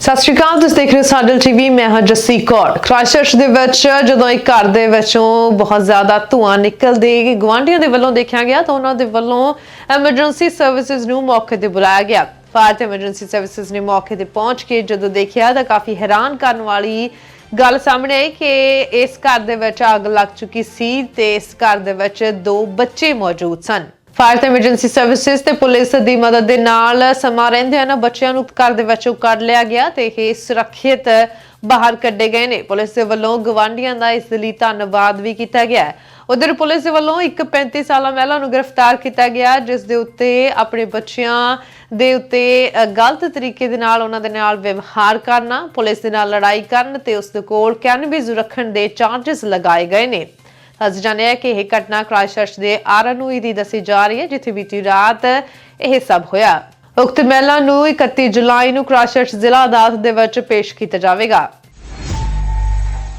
ਸਤਿ ਸ਼੍ਰੀ ਅਕਾਲ, ਤੁਸੀਂ ਦੇਖ ਰਹੇ ਹੋ ਸਾਡਲ ਟੀਵੀ ਮੈਂ ਹਾਂ ਜੱਸੀ ਕੌਰ। ਕ੍ਰਾਈਸਟਚਰਚ ਦੇ ਵਿੱਚ, ਜਦੋਂ ਇੱਕ ਘਰ ਦੇ ਵਿੱਚੋਂ ਬਹੁਤ ਜ਼ਿਆਦਾ ਧੂਆਂ ਨਿਕਲਦੇ ਗਵਾਂਢੀਆਂ ਦੇ ਵੱਲੋਂ ਦੇਖਿਆ ਗਿਆ, ਤਾਂ ਉਹਨਾਂ ਦੇ ਵੱਲੋਂ ਐਮਰਜੈਂਸੀ ਸਰਵਿਸਿਜ਼ ਨੂੰ ਮੌਕੇ ਤੇ ਬੁਲਾਇਆ ਗਿਆ। ਫਾਇਰ ਤੇ ਐਮਰਜੈਂਸੀ ਸਰਵਿਸਿਜ਼ ਨੇ ਮੌਕੇ ਤੇ ਪਹੁੰਚ ਕੇ ਜਦੋਂ ਦੇਖਿਆ ਤਾਂ ਕਾਫੀ ਹੈਰਾਨ ਕਰਨ ਵਾਲੀ ਗੱਲ ਸਾਹਮਣੇ ਆਈ ਕਿ ਇਸ ਘਰ ਦੇ ਵਿੱਚ ਅੱਗ ਲੱਗ ਚੁੱਕੀ ਸੀ ਤੇ ਇਸ ਘਰ ਦੇ ਵਿੱਚ ਦੋ ਬੱਚੇ ਮੌਜੂਦ ਸਨ। ਫਾਇਰ ਤੇ ਐਮਰਜੈਂਸੀ ਸਰਵਿਸਿਜ਼ ਤੇ ਪੁਲਿਸ ਦੀ ਮਦਦ ਦੇ ਨਾਲ ਸਮਾਂ ਰਹਿੰਦਿਆਂ ਨਾ ਬੱਚਿਆਂ ਨੂੰ ਘਰ ਦੇ ਵਿੱਚੋਂ ਕੱਢ ਲਿਆ ਗਿਆ ਤੇ ਇਹ ਸੁਰੱਖਿਅਤ ਬਾਹਰ ਕੱਢੇ ਗਏ ਨੇ। ਪੁਲਿਸ ਦੇ ਵੱਲੋਂ ਗਵਾਂਢੀਆਂ ਦਾ ਇਸ ਲਈ ਧੰਨਵਾਦ ਵੀ ਕੀਤਾ ਗਿਆ ਹੈ। ਉਧਰ ਪੁਲਿਸ ਦੇ ਵੱਲੋਂ ਇੱਕ 35 ਸਾਲਾ ਮਹਿਲਾ ਨੂੰ ਗ੍ਰਿਫਤਾਰ ਕੀਤਾ ਗਿਆ, ਜਿਸ ਦੇ ਉੱਤੇ ਆਪਣੇ ਬੱਚਿਆਂ ਦੇ ਉੱਤੇ ਗਲਤ ਤਰੀਕੇ ਦੇ ਨਾਲ ਉਹਨਾਂ ਦੇ ਨਾਲ ਵਿਵਹਾਰ ਕਰਨਾ, ਪੁਲਿਸ ਦੇ ਨਾਲ ਲੜਾਈ ਕਰਨ ਤੇ ਉਸ ਦੇ ਕੋਲ ਕੈਨਬਿਸ ਰੱਖਣ ਦੇ ਚਾਰजेस ਲਗਾਏ ਗਏ ਨੇ। ਅਸੀਂ ਜਾਣਿਆ ਹੈ ਕਿ ਇਹ ਘਟਨਾ ਕ੍ਰਾਈਸਟਚਰਚ ਦੇ ਆਰਨੂਈ ਦੀ ਦੱਸੀ ਜਾ ਰਹੀ ਹੈ, ਜਿੱਥੇ ਬੀਤੀ ਰਾਤ ਇਹ ਸਭ ਹੋਇਆ। ਉਕਤ ਮਹਿਲਾ ਨੂੰ 31 ਜੁਲਾਈ ਨੂੰ ਕ੍ਰਾਈਸਟਚਰਚ ਜ਼ਿਲ੍ਹਾ ਅਦਾਲਤ ਦੇ ਵਿੱਚ ਪੇਸ਼ ਕੀਤਾ ਜਾਵੇਗਾ।